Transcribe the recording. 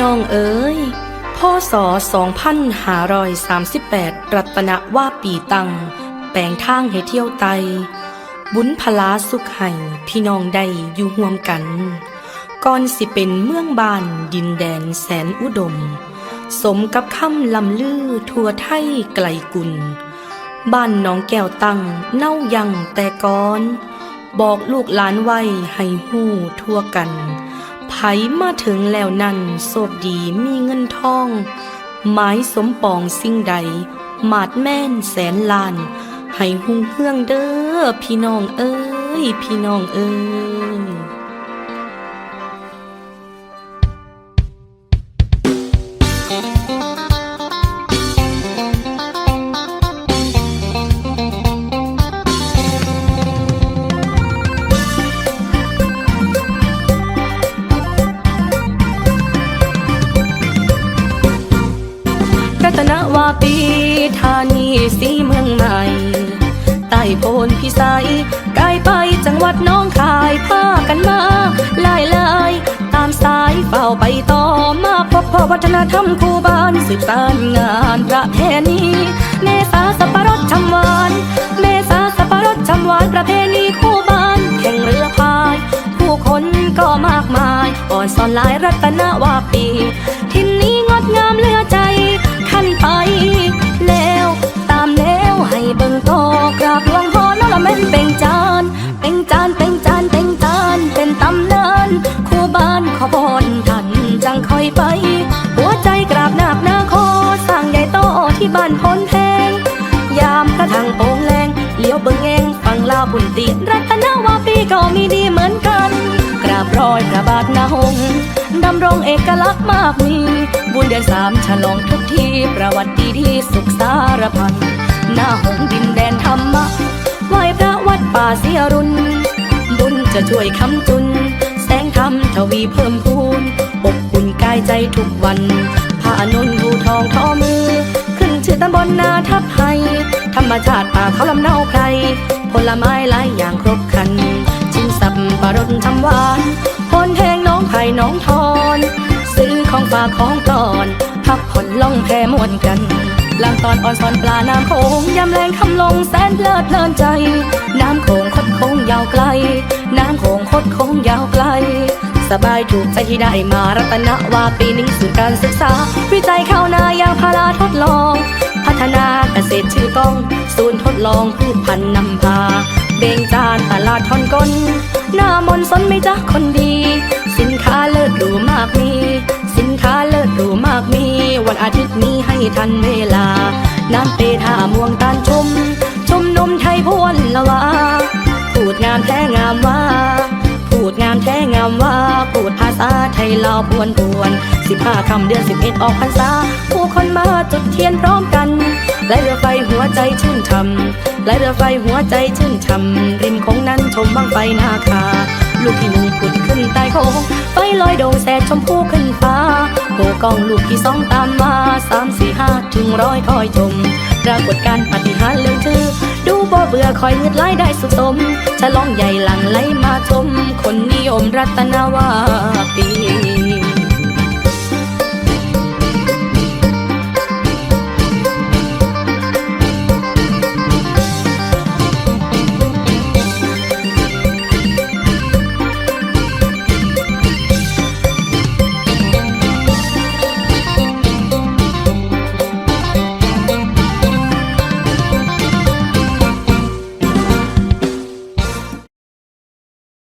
น้องเอ๋ยพศ2538 รัตนว่าปีตัง แปลงทางให้เที่ยวไต บุญพลาสุขให้พี่น้องได้อยู่ห่วมกันก่อนสิเป็นเมืองบานดินแดนแสนอุดม สมกับคำลำลือทั่วไทยไกลกุล บ้านน้องแก้วตั้งเน่ายังแต่ก่อน บอกลูกหลานไว้ให้หู้ทั่วกัน ผมาถึงแล้วนั่นโสดดีมีเงินทอง หมายสมปองสิ่งใดมาดแม่นแสนล้าน ให้หุ่งเฮืองเด้อพี่น้องเอ้ย พี่น้องเอ้ย โพนพิสัยไกลไปจังหวัดน้องคายพากันมาลายลายตามสายเฝ้าไปต่อมาพบพ่อวัฒนธรรมคู่บ้านสืบสานงานประเพณีเมษาสับปะรดชำหวานเมษาสับปะรดชำหวานประเพณีคู่บ้านแข่งเรือพาย ผู้คนก็มากมายอ่อนสอนลายรัตนวาปีทินนี้งดงามเหลือใจขั้นไปแล้วตามแล้วให้เบิ่งโตกราบหลวงพ่อน้อง ม่นเป็นจานเป็นจานเป็นจานเป็นจานเป็นตำนานคู่บ้านขอพรท่านจังคอยไป หัวใจกราบนาบนาคอสร้างใหญ่โตที่บ้านพนแพงยามพระทางโป่งแรงเลี้ยวเบิ่งแงงฟังลาบุญตีรัตนวาปีก็มีดีเหมือนกัน กราบรอยพระบาทนาหงดำรงเอกลักษณ์มากมีบุญเดือนสามฉลองทุกทีประวัติดีดีสุขสารพันหน้าหงดินแดนธรรมะ พระวัดป่าเสียรุน บุญจะช่วยคำจุน แสงธรรมทวีเพิ่มพูน อบอุ่นกายใจทุกวันผ้าอนุนบูทองทอมือ ขึ้นชื่อตำบลนาทับไฮธรรมชาติป่าเขาลำเนาไพรผลไม้หลายอย่างครบคัน ชิมสับปะรดทำหวานพนแทงน้องไผ่น้องทอน ซื้อของฝากของตอน พักผ่อนล่องแพมวนกัน ลางตอนอ่อนสอนปลาน้ำโขงยำแรงคำลงแสนเพลิดเพลินใจ น้ำโขงคดโค้งยาวไกล น้ำโขงคดโค้งยาวไกล สบายถูกใจที่ได้มารัตนวาปีหนึ่งศูนย์การศึกษา วิจัยข้าวนายางพาราทดลอง พัฒนาเกษตรชื่อกล้อง ศูนย์ทดลองพืชพันธุ์นำพา เบ่งจานตลาดทอนกลหน้ามนต์สนไม่จ้าคนดีสิน เลิศหรูมากมี สินค้าเลิศหรูมากมี วันอาทิตย์นี้ให้ทันเวลา น้ำเปท่าม่วงตานชม ชมนมไทยพวนละวาพูดงามแท้งามว่า พูดงามแท้งามว่า พูดภาษาไทยลาวพวนพวนสิบห้าคำเดือนสิบเอ็ดออกพรรษา ผู้คนมาจุดเทียนพร้อมกันไหลเรือไฟหัวใจชื่นช่ำไหลเรือไฟหัวใจชื่นช่ำริมของนั้นชมบังไฟนาคา ลูกที่หนึ่งขุดขึ้นใต้โคงไฟลอยโดงแสดชมพูขึ้นฟ้าโผกล้องลูกที่สองตามมาสามสี่ห้าถึงร้อยคอยชมปรากฏการณ์ปฏิหารเรื่องชื่อ ดูบ่เบื่อคอยเงืดไหลได้สุขสมฉลองใหญ่หลังไหลมาชม คนนิยมรัตนวาปี